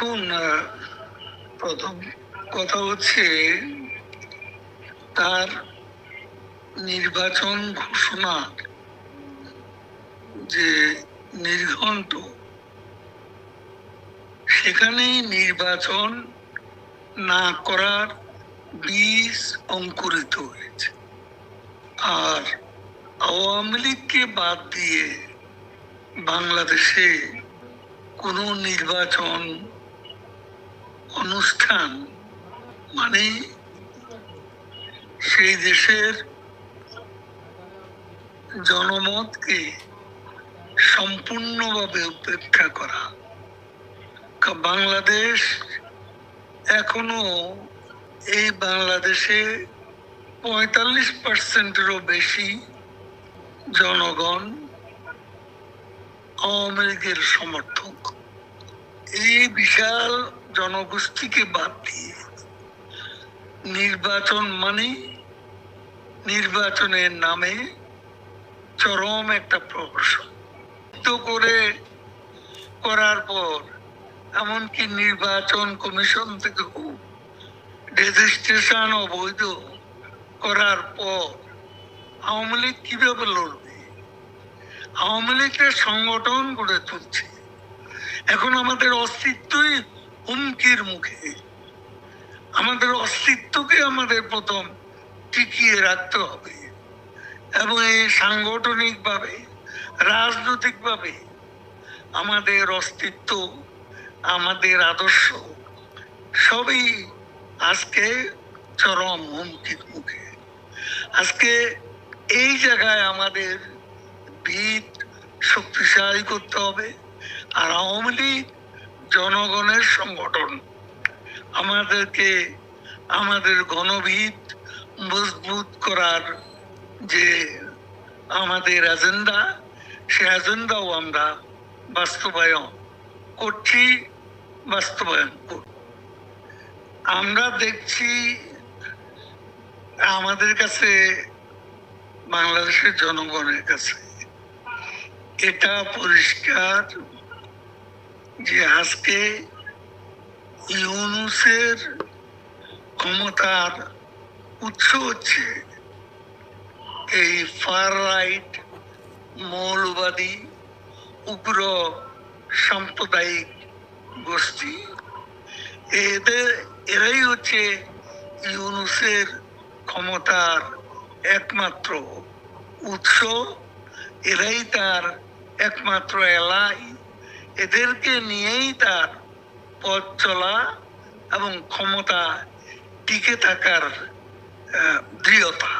দেখুন প্রথম কথা হচ্ছে তার নির্বাচন ঘোষণা যে নির্ঘণ্ট, সেখানেই নির্বাচন না করার বীজ অঙ্কুরিত হয়েছে। আর আওয়ামী লীগকে বাদ দিয়ে বাংলাদেশে কোনো নির্বাচন অনুষ্ঠান মানে সেই দেশের জনমতকে সম্পূর্ণভাবে উপেক্ষা করা। বাংলাদেশ এখনও এই বাংলাদেশে পঁয়তাল্লিশ পার্সেন্টেরও বেশি জনগণ আওয়ামী লীগের সমর্থক। এই বিশাল জনগোষ্ঠীকে বাদ দিয়ে নির্বাচন মানে নির্বাচনের নামে চরম একটা প্রহসন। তো করে করার পর এমনকি নির্বাচন কমিশন থেকে রেজিস্ট্রেশন অবৈধ করার পর আওয়ামী লীগ কীভাবে লড়বে? আওয়ামী লীগের সংগঠন গড়ে তুলছে। এখন আমাদের অস্তিত্বই হুমকির মুখে। আমাদের অস্তিত্বকে আমাদের প্রথম টিকিয়ে রাখতে হবে। এবং এই সাংগঠনিকভাবে, রাজনৈতিকভাবে আমাদের অস্তিত্ব, আমাদের আদর্শ সবই আজকে চরম হুমকির মুখে। আজকে এই জায়গায় আমাদের ভিত শক্তিশালী করতে হবে। আর আওয়ামী লীগ জনগণের সংগঠন। আমাদেরকে আমাদের গণভিত, মজবুত করার যে আমাদের এজেন্ডা সে এজেন্ডাও আমরা বাস্তবায়ন করছি, বাস্তবায়ন আমরা দেখছি আমাদের কাছে, বাংলাদেশের জনগণের কাছে এটা পরিষ্কার যে আজকে ইউনুসের ক্ষমতার উৎস হচ্ছে এই ফার রাইট মৌলবাদী উগ্র সাম্প্রদায়িক গোষ্ঠী। এদের, এরাই হচ্ছে ইউনুসের ক্ষমতার একমাত্র উৎস। এরাই তার একমাত্র এলাই। এদেরকে নিয়েই তার পথ চলা এবং ক্ষমতা টিকে থাকার দৃঢ়তা।